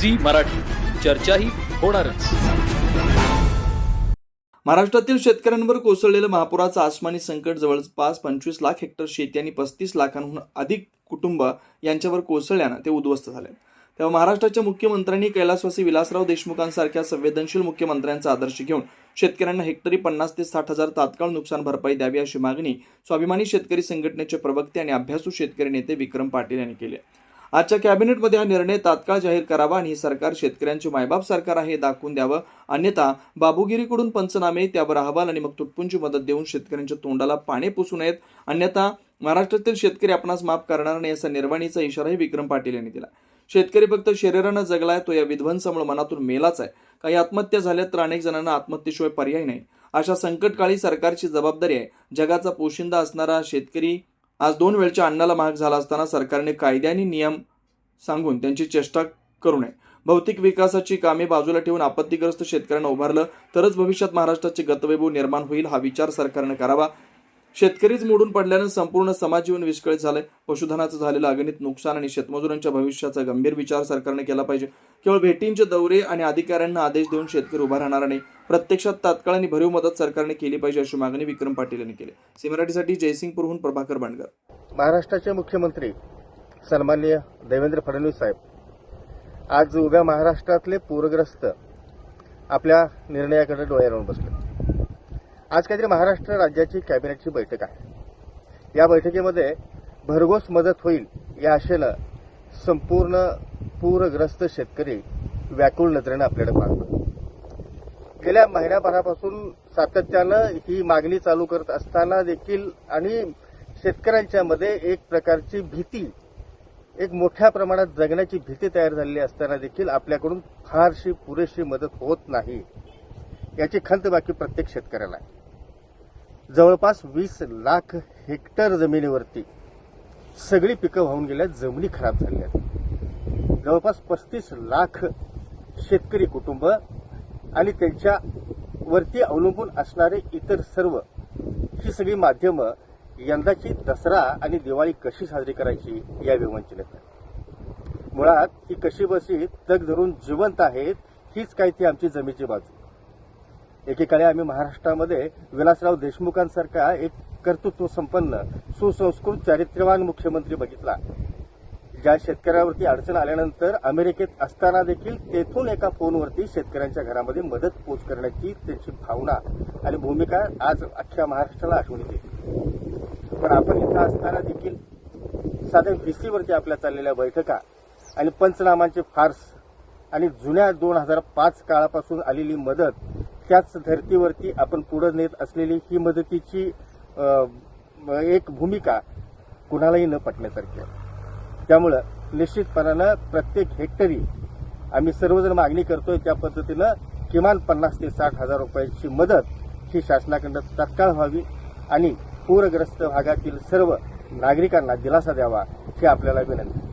Zee Marathi. चर्चाही होणारच. महाराष्ट्रातील शेतकऱ्यांवर कोसळलेलं महापुराचं आसमानी संकट जवळपास पंचवीस लाख हेक्टर शेती आणि पस्तीस लाखांहून अधिक कुटुंब यांच्यावर कोसळल्यानं ते उद्ध्वस्त झाले. तेव्हा महाराष्ट्राच्या मुख्यमंत्र्यांनी कैलासवासी विलासराव देशमुखांसारख्या संवेदनशील मुख्यमंत्र्यांचा आदर्श घेऊन शेतकऱ्यांना हेक्टरी पन्नास ते साठ हजार तात्काळ नुकसान भरपाई द्यावी अशी मागणी स्वाभिमानी शेतकरी संघटनेचे प्रवक्ते आणि अभ्यासू शेतकरी नेते विक्रम पाटील यांनी केली आहे. आजच्या कॅबिनेटमध्ये हा निर्णय तात्काळ जाहीर करावा आणि सरकार शेतकऱ्यांचे मायबाप सरकार आहे हे दाखवून द्यावं. अन्यथा बाबुगिरीकडून पंचनामे त्यावर अहवाल आणि मग तुटपुंची मदत देऊन शेतकऱ्यांच्या तोंडाला पाणी पुसू नयेत. अन्यथा महाराष्ट्रातील शेतकरी आपणास माफ करणार नाही असा निर्वाणीचा इशाराही विक्रम पाटील यांनी दिला. शेतकरी फक्त शरीरानं जगलाय तो या विध्वंसामुळे मनातून मेलाच आहे. काही आत्महत्या झाल्या तर अनेक जणांना आत्महत्येशिवाय पर्याय नाही. अशा संकटकाळी सरकारची जबाबदारी आहे. जगाचा पोशिंदा असणारा शेतकरी आज दोन वेळच्या अन्नाला महाग झाला असताना सरकारने कायद्याने नियम सांगून त्यांची चेष्टा करू नये. भौतिक विकासाची कामे बाजूला ठेवून आपत्तीग्रस्त शेतकऱ्यांना उभारलं तरच भविष्यात महाराष्ट्राचे गतवैभव निर्माण होईल हा विचार सरकारनं करावा. शेतकरीच मोडून पडल्यानं संपूर्ण समाजजीवन विस्कळीत झालंय. पशुधनाचं झालेलं अगणित नुकसान आणि शेतमजुरांच्या भविष्याचा गंभीर विचार सरकारने केला पाहिजे. केवळ भेटींचे दौरे आणि अधिकाऱ्यांना आदेश देऊन शेतकरी उभा राहणार नाही प्रत्यक्षात तात्काळ आणि भरीव मदत सरकारने केली पाहिजे अशी मागणी विक्रम पाटील यांनी केली. सी मराठीसाठी जयसिंगपूरहून प्रभाकर बांडकर महाराष्ट्राचे मुख्यमंत्री सन्माननीय देवेंद्र फडणवीस साहेब आज उभ्या महाराष्ट्रातले पूरग्रस्त आपल्या निर्णयाकडे डोळ्यावरून बसले. आज काहीतरी महाराष्ट्र राज्याची कॅबिनेटची बैठक आहे. या बैठकीमध्ये भरघोस मदत होईल या आशेनं संपूर्ण पूरग्रस्त शेतकरी व्याकुळ नजरेनं आपल्याकडे पाहतो. गेल्या महिन्याभरापासून सातत्यानं ही मागणी चालू करत असताना देखील आणि शेतकऱ्यांच्या मध्ये एक प्रकारची भीती एक मोठ्या प्रमाणात जगण्याची भीती तयार झालेली असताना देखील आपल्याकडून फारशी पुरेशी मदत होत नाही. याची खंत बाकी प्रत्येक शेतकऱ्याला जवळपास वीस लाख हेक्टर जमिनीवरती सगळी पिकं वाहून गेल्या जमिनी खराब झालेल्या आहेत जवळपास पस्तीस लाख शेतकरी कुटुंब आणि त्यांच्या वरती अवलंबून असणारे इतर सर्व ही सगळी माध्यमं यंदाची दसरा आणि दिवाळी कशी साजरी करायची या विवंचनेत मुळात ही कशी बशी तग धरून जिवंत आहेत हीच काय ती आमची जमीची बाजू. एकेकाळी आम्ही महाराष्ट्रामध्ये विलासराव देशमुखांसारखा एक कर्तृत्व संपन्न सुसंस्कृत चारित्र्यवान मुख्यमंत्री बघितला. ज्या शेतकऱ्यावरती अडचण आल्यानंतर अमेरिकेत असताना देखील तेथून एका फोनवरती शेतकऱ्यांच्या घरामध्ये मदत पोच करण्याची त्यांची भावना आणि भूमिका आज अख्ख्या महाराष्ट्राला आठवण येते. पण आपण इथं असताना देखील साध्या व्हीसीवरती आपल्या चाललेल्या बैठका आणि पंचनामांचे फार्स आणि जुन्या दोन हजार पाच काळापासून आलेली मदत त्याच धर्तीवरती आपण पुढे नेत असलेली ही मदतीची एक भूमिका कुणालाही न पटण्यासारखी आहे. त्यामुळं निश्चितपणानं प्रत्येक हेक्टरी आम्ही सर्वजण मागणी करतोय त्या पद्धतीनं किमान पन्नास ते साठ हजार रुपयांची मदत ही शासनाकडनं तत्काळ व्हावी आणि पूरग्रस्त भागातील सर्व नागरिकांना दिलासा द्यावा ही आपल्याला विनंती